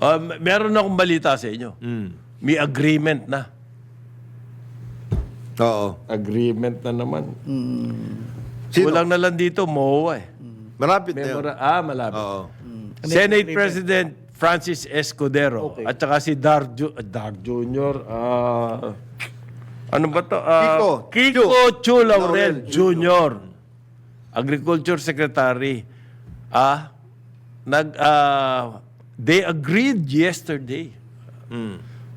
Ah, m- meron akong balita sa inyo. May agreement na. Oo. Agreement na naman. Sino? Kulang na lang dito, MOA eh. Malapit na yun. Memora- ah, malapit. Oo. Senate President Francis Escudero at saka si Dar, Ju- ah, Dar Jr. ah, ano ba to? Ah, Kiko. Kiko Chu Laurel Jr. Agriculture Secretary. Ah, nag ah, they agreed yesterday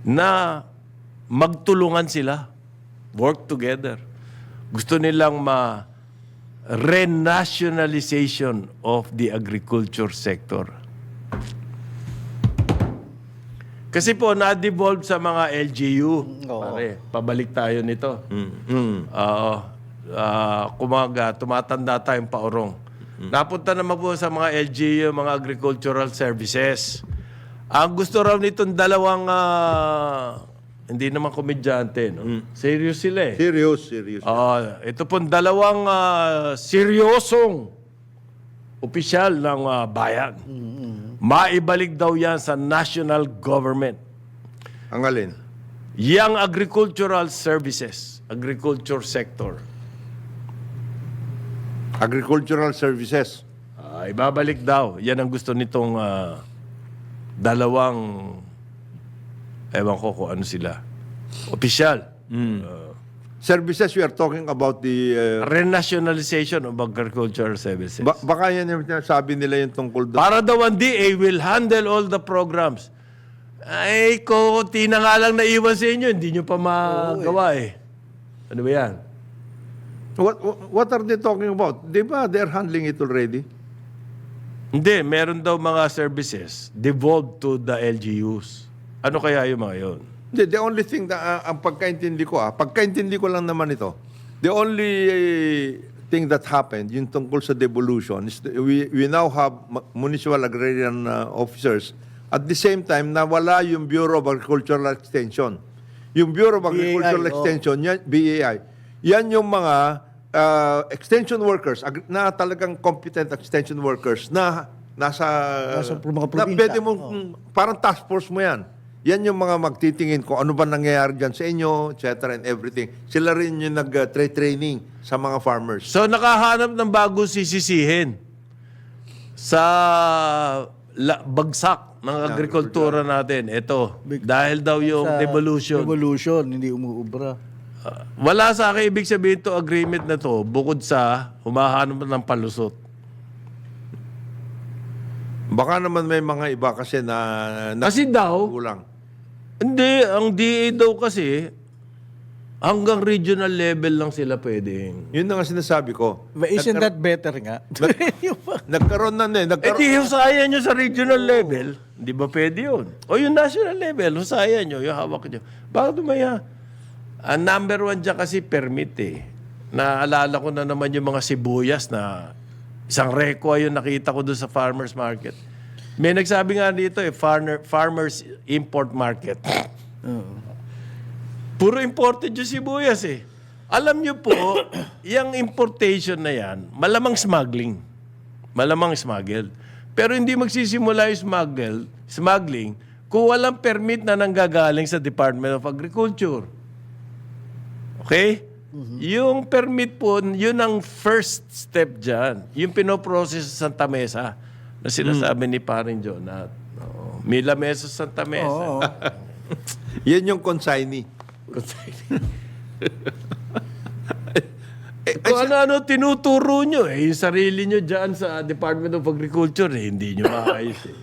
na magtulungan sila. Work together. Gusto nilang ma renationalization of the agriculture sector. Kasi po, na-devolve sa mga LGU. Pare, pabalik tayo nito. Oo. Ah, kumaga, tumatanda tayong paurong. Napunta naman po sa mga LGU, mga agricultural services. Ang gusto raw nitong dalawang, ah, hindi naman komedyante, no? Serious sila eh. Serious, serious. Ah, ito pong dalawang ah, seryosong opisyal ng ah, bayan. Maibalik daw yan sa national government. Ang alin? Yang agricultural services, agriculture sector. Agricultural Services. Ah, ibabalik daw. Yan ang gusto nitong ah, dalawang, ewan ko kung ano sila, opisyal. Services, we are talking about the... uh, Renationalization of agricultural services. ba- baka yan yung sabi nila yung tungkol doon. Para daw ang DA will handle all the programs. Ay, ko, tina nga lang naiwan sa inyo, hindi nyo pa magawa eh. Ano ba yan? What, what are they talking about? Di ba they're handling it already? Hindi, meron daw mga services devolved to the LGUs. Ano kaya yung mga yun? Hindi, the only thing na ah, ang pagkaintindi ko, ah, pagkaintindi ko lang naman ito, the only eh, thing that happened, yung tungkol sa devolution, is we, we now have municipal agrarian ah, officers. At the same time, nawala yung Bureau of Agricultural Extension. Yung Bureau of Agricultural oh. Extension, yan, BAI, yan yung mga ah, extension workers, ag- na talagang competent extension workers na nasa, Nasa mga na probinsya. pwede mong, parang task force mo yan. Yan yung mga magtitingin kung ano ba nangyayari dyan sa inyo, etc. and everything. Sila rin yung nag-training sa mga farmers. So, nakahanap ng bagong sisisihin sa la- bagsak ng agrikultura natin. Ito, dahil daw yung devolution. Evolution, hindi umuubra. Uh, wala sa akin ibig sabihin to agreement na to bukod sa humahanap ng palusot. Baka naman may mga iba kasi na, na Kasi daw, kulang. hindi, ang DA daw kasi, hanggang regional level lang sila pwedeng. Yun na nga sinasabi ko. But isn't that better nga? Nagkaroon na eh. Eh Nagkaroon, di husayan nyo sa regional level, di ba pwede yun? O yung national level, husayan nyo, yung hawak nyo. Bakit umaya? Ang number one dyan kasi permit eh. Naalala ko na naman yung mga sibuyas na isang rekwa yung nakita ko doon sa farmer's market. May nagsabi nga dito eh, farmer, farmer's import market. Puro imported yung sibuyas eh. Alam nyo po, yung importation na yan, malamang smuggling. Malamang smuggled. Pero hindi magsisimula yung smuggle, smuggling kung walang permit na nanggagaling sa Department of Agriculture. Okay? Yung permit po, yun ang first step dyan. Yung pinoprocess sa Santa Mesa na sinasabi ni Paring Jonat. Oo. May lamesa sa Santa Mesa. Oo. yan yung consignee. Eh, Kung ano-ano tinuturo nyo eh, yung sarili nyo dyan sa Department of Agriculture eh, hindi nyo maayos eh.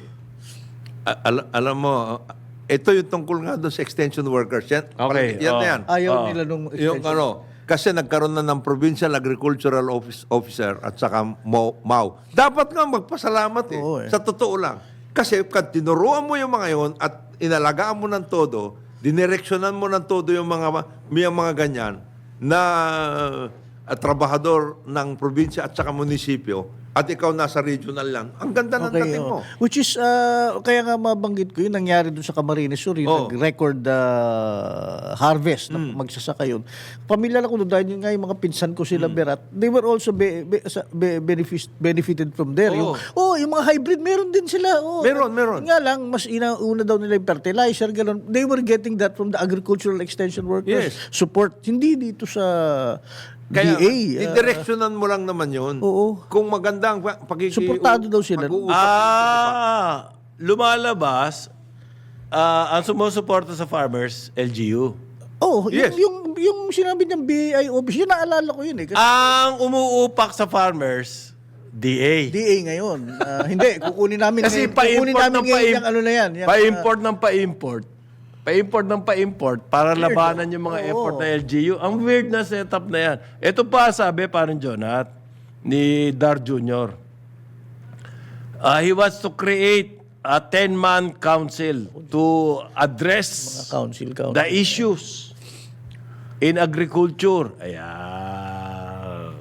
al- alam mo, ito yung tungkol nga doon sa extension workers. Yan, Okay, yan na oh. yan. Ayaw Oo. nila nung Yung ano, kasi nagkaroon na ng Provincial Agricultural Office, Officer at saka MAU. Dapat nga magpasalamat eh. Oo, eh. Sa totoo lang. Kasi kad tinuruan mo yung mga yon at inalagaan mo ng todo, dinireksyonan mo ng todo yung mga yung mga ganyan na at trabahador ng probinsya at saka munisipyo at ikaw nasa regional lang, ang ganda ng dating oh. mo. Which is, uh, kaya nga mabanggit ko yun, nangyari doon sa Camarines Sur, yung Oh. nag-record uh, harvest Hmm. na magsasaka yun. Pamilya ko doon dahil yun nga yung mga pinsan ko sila Berat, they were also be, be, be- benefis- benefited from there. Yung, oh, yung mga hybrid, meron din sila. Oh, Meron, meron. Nga lang, mas inauna daw nila yung fertilizer, ganun. They were getting that from the agricultural extension workers. Yes. Support, hindi dito sa Kaya, DA. uh, didireksyonan mo lang naman yun. Oo. Kung maganda ang pa- pagkiki... Suportado daw sila. pag-uusap- Ah, lumalabas, ah, ang sumusuporta sa farmers, LGU. Oh, Yes. yung, yung, yung sinabi niyang BAI office, yun naalala ko yun eh. Kasi Ang umuupak sa farmers, DA. DA ngayon. Ah, hindi, kukunin namin Kasi ngayon. Kukunin pa-import namin ng ngayon pa-import. yung ano na yan. yung, Pa-import ng pa-import. Pa-import ng pa-import para labanan yung mga Oo. effort na LGU. Ang weird na setup na yan. Ito pa sabi parang Jonat ni Dar Jr. Ah, he wants to create a 10-man council to address ah, council, council. the issues in agriculture. Ayan.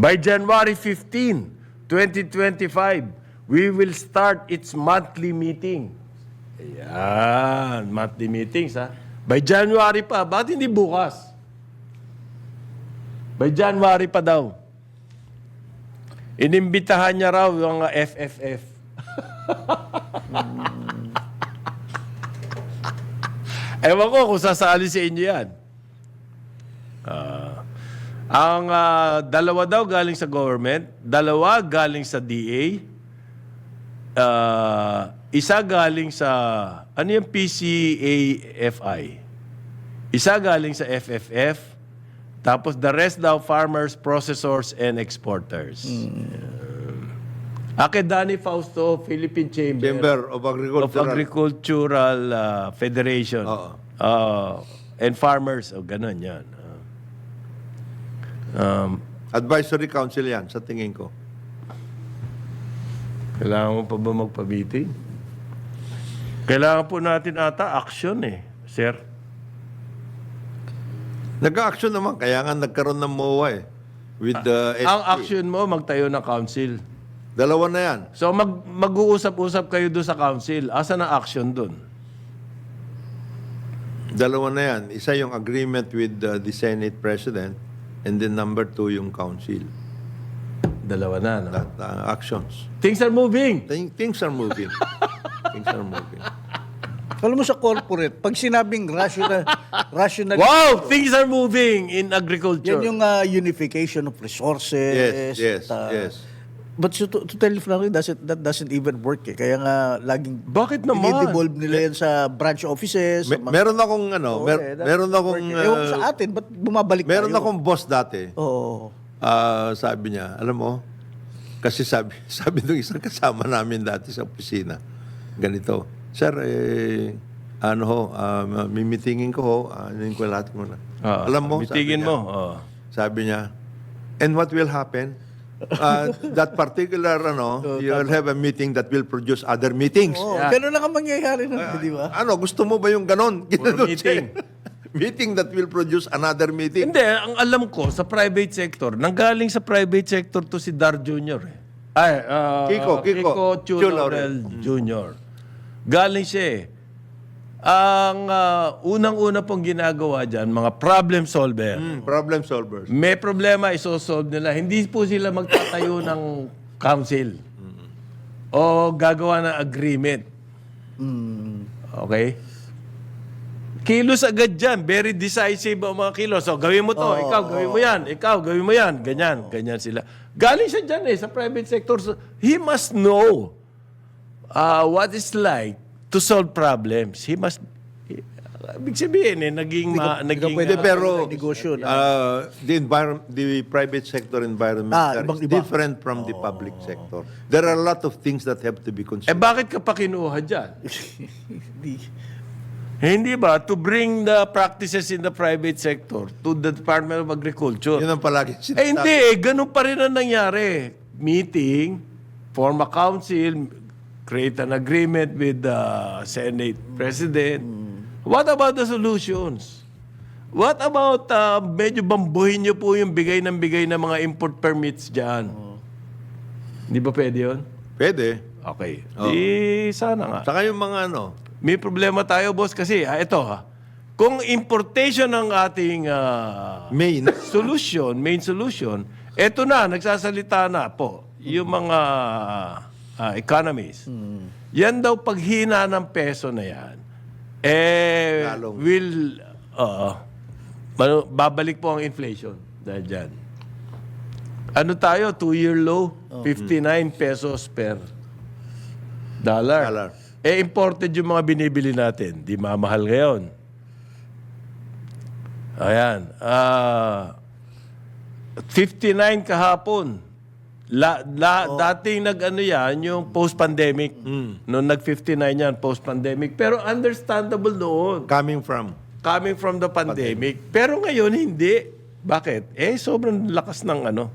By January 15, 2025, we will start its monthly meeting. Ayan, monthly meetings ha. By January pa, bakit hindi bukas? By January pa daw. Inimbitahan niya raw yung FFF. Ewan ko kung sasali sa inyo yan. Ah. ang ah, dalawa daw galing sa government, dalawa galing sa DA, ah, isa galing sa, ano yung PCAFI? Isa galing sa FFF, tapos the rest daw farmers, processors, and exporters. Ake Dani Fausto, Philippine Chamber, Chamber of of Agriculture. Agricultural uh, Federation. Oo. Uh, and farmers. O, ganun yan. Uh, um, Advisory Council yan, sa tingin ko. Kailangan mo pa ba magpa-meeting? Kailangan po natin ata action eh, sir. Nag-action naman, kaya nga nagkaroon ng MOA eh. With the Ang SP. action mo, magtayo ng council. Dalawa na yan. So mag mag-uusap-usap kayo doon sa council. Asa na action doon? Dalawa na yan. Isa yung agreement with uh, the Senate President and then number two yung council. Dalawa na, no? That, uh, actions. Things are moving. Thing- Things are moving. Things are moving. Alam mo sa corporate, pag sinabing rational, rational Wow! Things are moving in agriculture. yan yung uh, unification of resources. Yes, yes, at, uh, yes. But so, to, to tell you frankly, doesn't, that doesn't even work eh. Kaya nga, laging Bakit naman? i-devolve nila yan sa branch offices. sa Me- mga- meron akong ano, mer- eh, that meron doesn't akong work eh. Ewan ko uh, sa atin, ba't bumabalik meron tayo? akong boss dati. Oo. Ah, sabi niya, alam mo, kasi sabi, sabi nung isang kasama namin dati sa opisina, ganito, Sir, eh, ano ho, um, mimitingin ko ho, ano ko lahat muna. Ah, alam mo, mitigin sabi mo. oh. sabi niya, and what will happen? Uh, that particular, ano, you'll have a meeting that will produce other meetings. Oh, Ganun lang ang mangyayari nun, di ba? Ano, gusto mo ba yung ganon? Ginanon meeting. Meeting that will produce another meeting. Hindi, ang alam ko sa private sector, nanggaling sa private sector to si Dar Jr. Eh. Ay, ah, Kiko, Kiko. Kiko Chulaurel Jr. Galing siya eh. Ang ah, unang-una pong ginagawa dyan, mga problem solver. Hmm, problem solvers. May problema, isosolve nila. Hindi po sila magtatayo ng council. O gagawa ng agreement. Okay? Kilos agad dyan. Very decisive ang mga kilos. So, gawin mo to. ikaw, gawin mo yan. Ikaw, gawin mo yan. Ganyan. Ganyan sila. Galing siya dyan eh, sa private sector. So, he must know uh, what it's like to solve problems. He must... Ibig sabihin eh, naging... Ma, naging Hindi, ah, pero negosyo uh, the environment, the private sector environment Ah, ibang is iba. different from the public sector. There are a lot of things that have to be eh considered. bakit ka pa kinuha dyan? Hindi. Ba? To bring the practices in the private sector to the Department of Agriculture. Yun ang palagi Eh hindi eh. Ganun pa rin ang nangyari. Meeting, form a council, create an agreement with the Senate President. What about the solutions? What about uh, medyo bambuhin nyo po yung bigay ng bigay ng mga import permits dyan? Hindi ba pwede yun? Pwede. Okay. Di sana nga. Saka yung mga ano, May problema tayo, boss, kasi ah, ito ha. Kung importation ng ating ah, main. solution, main solution, eto na, nagsasalita na po, yung mga ah, economies. Yan daw paghina ng peso na yan, eh, Lalong. will, ano, babalik po ang inflation dahil dyan. Ano tayo? Two-year low, 59 pesos per dollar. Dollar. Eh, imported yung mga binibili natin. Di mamahal ngayon. Ayan. Ah... 59 kahapon. La, la, Dating nag-ano yan, yung post-pandemic. Noong nag-59 yan, post-pandemic. Pero understandable noon. Coming from. Coming from the pandemic. Pero ngayon, hindi. Bakit? Eh, sobrang lakas ng ano,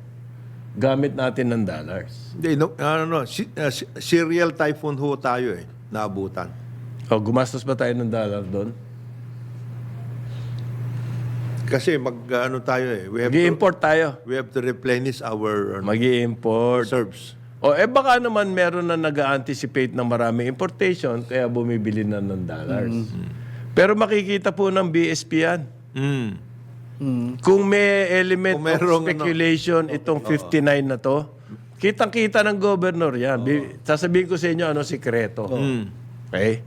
gamit natin ng dollars. Hindi, no, ano, no, si, uh, si- serial typhoon ho tayo eh, naabutan. O, gumastos ba tayo ng dollar doon? Kasi mag, ano tayo eh, we have, to, Mag-i-import tayo. we have to replenish our ano, Mag-i-import. reserves. O, eh baka naman meron na nag-anticipate ng maraming importation, kaya bumibili na ng dollars. Pero makikita po ng BSP yan. Mm. Kung may element Kung merong of speculation itong 59 na to, kitang-kita ng governor yan. Bi- Sasabihin ko sa inyo ano sikreto. Okay?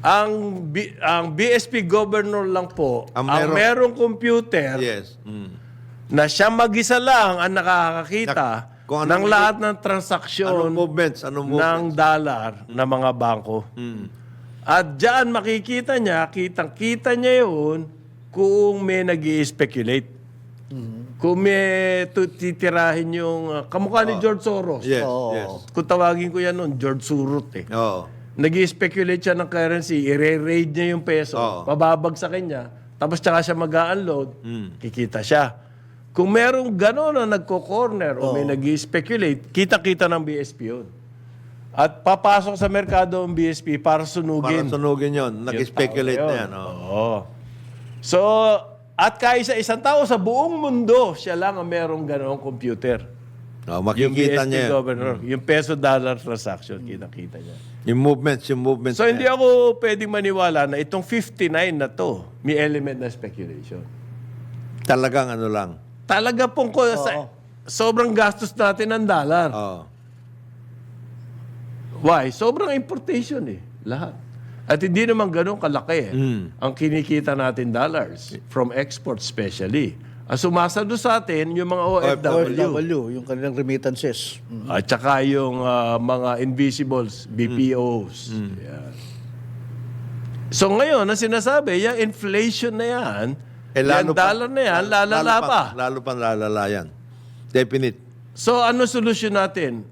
Ang B- ang BSP governor lang po, Ang ang, meron- merong computer Yes. Mm. na siya mag-isa lang ang nakakakita Nak- kung ng lahat ng transaksyon Anong movements? Anong ng movements? dollar ng mga bangko. At diyan makikita niya, kitang-kita niya yun kung may nag speculate Kung may titirahin yung uh, kamukha ni George Soros. Yes, Oo. yes. Kung tawagin ko yan noon, George Surut eh. Oo. nag speculate siya ng currency, i-raid niya yung peso, Oo. pababagsakin niya, tapos tsaka siya mag-unload, Hmm. kikita siya. Kung merong gano'n na nagko-corner o may nag speculate kita-kita ng BSP yun. At papasok sa merkado ang BSP para Para sunugin. sunugin yun. Nag-speculate na yan. Oo. Oo. So, at kaisa isang tao sa buong mundo, siya lang ang merong gano'ng computer. Yung makikita BSP niya yan. governor, yung peso-dollar transaction, kita-kita niya. Yung movements, yung movements. So, hindi yan. ako pwedeng maniwala na itong 59 na to, may element na speculation. Talagang ano lang. Talaga pong ko, sa, sobrang gastos natin ng dollar. Oo. Why? Sobrang importation eh. Lahat. At hindi naman ganun kalaki eh. Ang kinikita natin dollars from export especially. Ang sumasado sa atin, yung mga OFW. OFW, yung kanilang remittances. Mm. At saka yung ah, mga invisibles, BPOs. Yan. So ngayon, ang sinasabi, yung inflation na yan, Eh, yung pa- dollar na yan, lalala pa. Lalo pa lalala yan. Definite. So ano solusyon natin?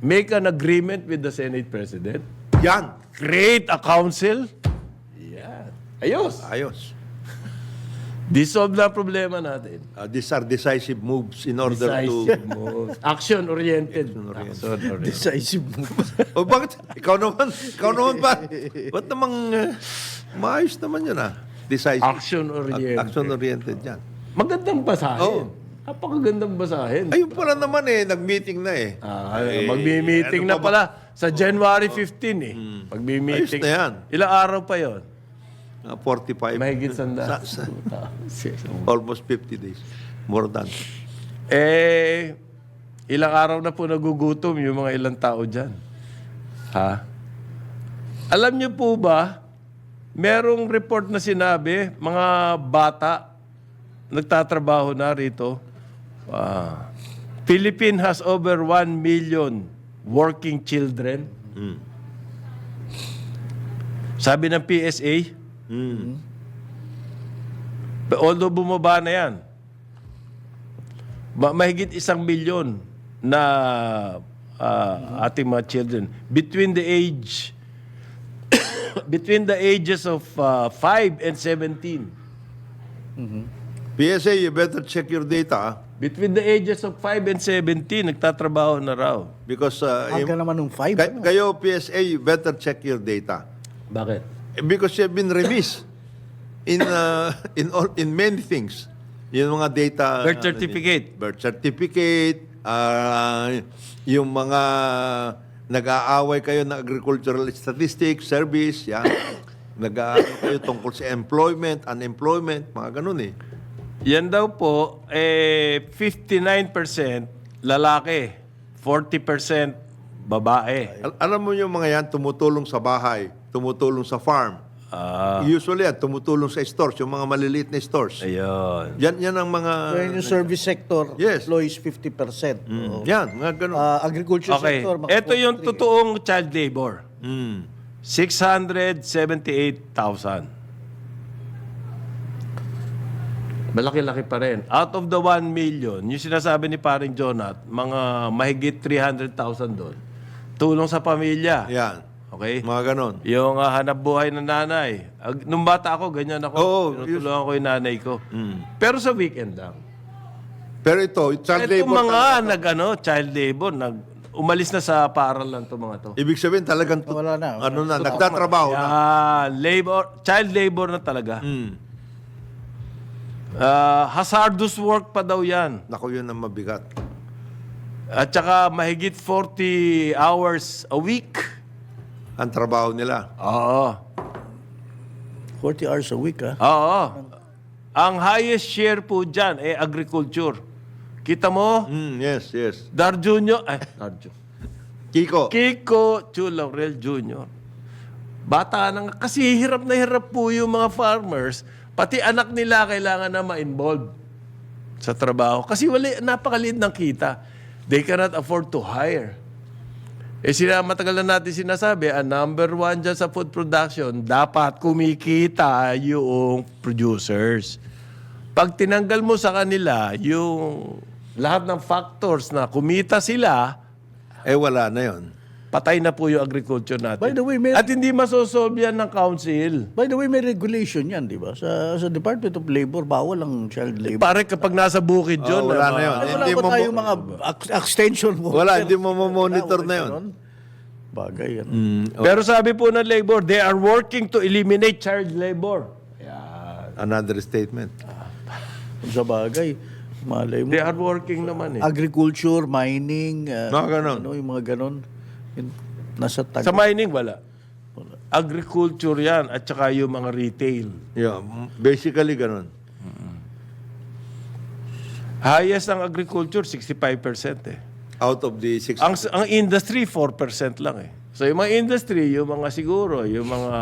Make an agreement with the Senate President. Yan. Create a council. Yan. Ayos. Ayos. Dissolve na problema natin. Uh, these are decisive moves in order Decisive to... moves. Action-oriented. Action-oriented. Decisive move. o bakit? Ikaw naman. Ikaw naman ba? Ba't namang... Uh, maayos naman yun ah. Decisive. Action-oriented. Action-oriented yan. Magandang basahin. Oo. Napakagandang basahin. Ayun pala naman eh. Nag-meeting na eh. Ah, Ay, magmi-meeting ano na pa pala sa January 15 eh. Magmi-meeting. Ayos na yan. Ilang araw pa yon? Ah, 45. Mahigit sanda. Sa- sa- almost 50 days. More than. eh, ilang araw na po nagugutom yung mga ilang tao dyan. Ha? Alam niyo po ba, merong report na sinabi, mga bata, nagtatrabaho na rito, ah, Philippine has over 1 million working children. Sabi ng PSA, although bumaba na yan, ma- mahigit isang milyon na ah, ating mga children between the age between the ages of 5 and 17 PSA, you better check your data ah. Between the ages of 5 and 17 nagtatrabaho na raw because uh, Aga im- naman ng 5. kay- kayo PSA, you better check your data. bakit Eh, Because you've been remiss. in uh, in all in many things. Yung mga data Birth uh, certificate. birth certificate, ah, yung mga nag-aaway kayo ng agricultural statistics, service, yan. nag-aaway kayo tungkol sa employment, unemployment, mga ganun eh. Yan daw po, eh, 59% lalaki, 40% babae. Al- alam mo yung mga yan, tumutulong sa bahay, tumutulong sa farm. Ah, Usually yan, tumutulong sa stores, yung mga maliliit na stores. ayun. Yan, yan ang mga... Kaya yung service sector, Yes. employees 50%. Oo. Yan, mga ganun. Ah, agriculture Okay, sector, mga ito yung 43. totoong child labor. Mm. 678,000. Malaki-laki pa rin. Out of the 1 million, yung sinasabi ni paring Jonat, mga mahigit 300,000 doon. Tulong sa pamilya. Yan, Okay? mga ganun. Yung ah, hanap buhay ng nanay. Ag- nung bata ako, ganyan ako. Oo, Tinutulungan ko yung nanay ko. Pero sa weekend lang. Pero ito, child Itong labor, mga nag, ano, child labor, nag, umalis na sa paaralan itong mga to. ibig sabihin talagang, tut- Wala na. ano na, nagtatrabaho na. Ah, labor, child labor na talaga. Mm. Ah, hazardous work pa daw yan. Naku, yun ang mabigat. At saka mahigit 40 hours a week. Ang trabaho nila. Oo. 40 hours a week, ah. Oo. Ang highest share po dyan, eh, agriculture. Kita mo, Mm, yes, yes. Dar Junior, ay, Dar Junior. Kiko, Kiko Chulaurel Jr. Bata na nga. Kasi hirap na hirap po yung mga farmers. Pati anak nila kailangan na ma-involve sa trabaho. Kasi wala, napakaliit ng kita. They cannot afford to hire. Eh sila, matagal na natin sinasabi, ang number one dyan sa food production, dapat kumikita yung producers. Pag tinanggal mo sa kanila yung lahat ng factors na kumita sila, eh wala na yon. Patay na po yung agriculture natin. By the way, may- At hindi masosolve yan ng council. By the way, may regulation yan, di ba? Sa, sa Department of Labor, bawal ang child labor. Pare kapag nasa bukid yun, Oh, wala ah, na yun. Ay, wala Hindi mo tayong mga ex- extension mo? Wala, hindi mo mo-monitor Wala, na yun. Bagay yan. Pero sabi po ng labor, they are working to eliminate child labor. Another statement. Sa bagay, malay mo. They are working naman eh. Agriculture, mining, uh, Mga ganon. ano, yung mga ganon. Nasa tag. Sa mining, wala. Agriculture yan at saka yung mga retail. Yeah, basically ganun. Highest ang agriculture, 65% eh. Out of the six... Ang, ang industry, 4% lang eh. So yung mga industry, yung mga siguro, yung mga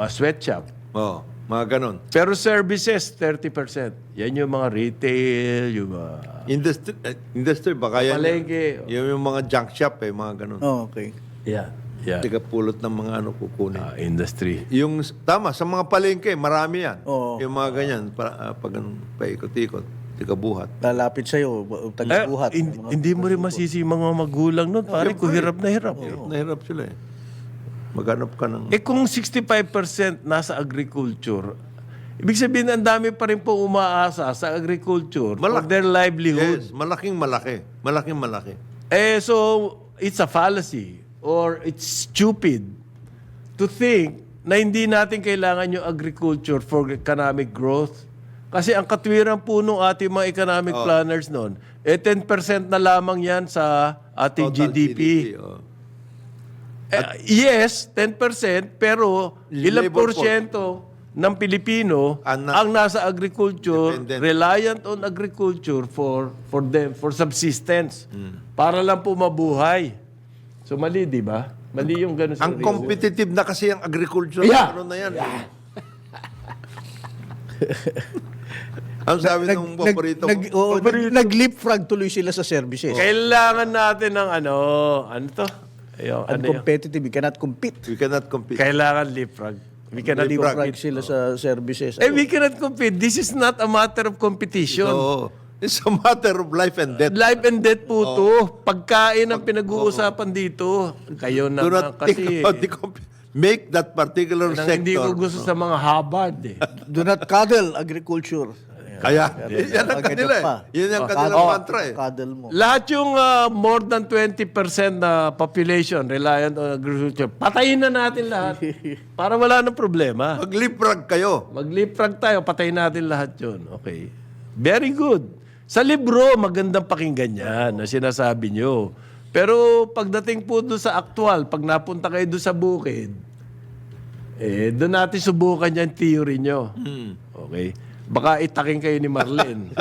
uh, sweatshop, Oh, mga ganun. Pero services, 30%. Yan yung mga retail, yung mga Industry, eh, industry baka yan. palengke. Yung, yung mga junk shop eh, mga ganun. Oh, okay. Yeah. Yeah. Tiga pulot ng mga ano kukunin. Ah, industry. Yung, tama, sa mga palengke, marami yan. Oo. Yung mga ganyan, para, ah, pag ganun, paikot-ikot, tiga buhat. Lalapit sa'yo, Eh, tagibuhat. hin- hindi mo rin masisi yung mga magulang nun. Pare, kung hirap na hirap. Nahirap sila eh. Maghanap ka ng... Eh kung 65% nasa agriculture, ibig sabihin ang dami pa rin po umaasa sa agriculture for Malaki. their livelihood. Yes, malaking malaki. Malaking malaki. Eh, so, it's a fallacy or it's stupid to think na hindi natin kailangan yung agriculture for economic growth. Kasi ang katwiran po nung ating mga economic planners noon, eh 10% na lamang yan sa ating Total GDP. oh. Eh, yes, 10%, pero ilang Labor porsyento ng Pilipino Ang na- ang nasa agriculture, Dependent. reliant on agriculture for for them for subsistence. Hmm. Para lang po mabuhay. So mali, di ba? Mali yung ganun sa Ang reason. competitive na kasi ang agriculture. Yeah. Ano na yan? Ang sabi ng paborito nag, ko, oh, nag, nag-leapfrog tuloy sila sa services. Kailangan natin ng ano, ano to? Ayun, ano? Uncompetitive, you cannot compete. we cannot compete. Kailangan leapfrog. We cannot Leapfrog compete. sila sa services. Eh, we cannot compete. This is not a matter of competition. Oo. It's a matter of life and death. Life and death po to. Pagkain ang pinag-uusapan dito. Kayo na Do not think kasi. about the comp- Make that particular nang sector. hindi ko gusto sa mga Harvard eh. Do not coddle agriculture. Kaya, yan ang kanila eh. Yan ang Oh, kanilang cuddle- mantra eh. Cuddle mo. Lahat yung ah, more than 20% na population reliant on agriculture, patayin na natin lahat. para wala nang problema. Magliprag kayo. Magliprak tayo, patayin natin lahat yun. Okay. Very good. Sa libro, magandang pakinggan yan na sinasabi nyo. Pero pagdating po doon sa actual, pag napunta kayo doon sa bukid, eh, doon natin subukan yung theory nyo. Okay. Baka itaking kayo ni Marlene.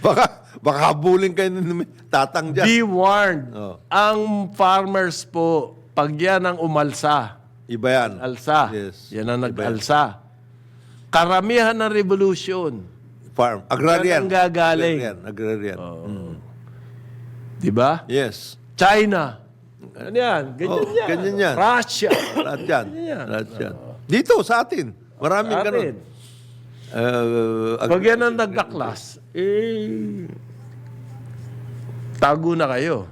Baka, baka habulin kayo ng tatang dyan. Be warned. Oh. Ang farmers po, pag yan ang umalsa, Iba yan. alsa, Yes. yan ang nag-alsa. Karamihan ng revolution, Farm. Agrarian. Yan ang gagaling. Agrarian. Agrarian. Mm. di ba? Yes. China. Ano yan? Ganyan Oh, yan. ganyan yan. Russia. Lahat yan. yan. Lahat yan. Dito, sa atin. Maraming Atin. ganun. Uh, ag- Pag yan ang nagkaklas, eh, tago na kayo.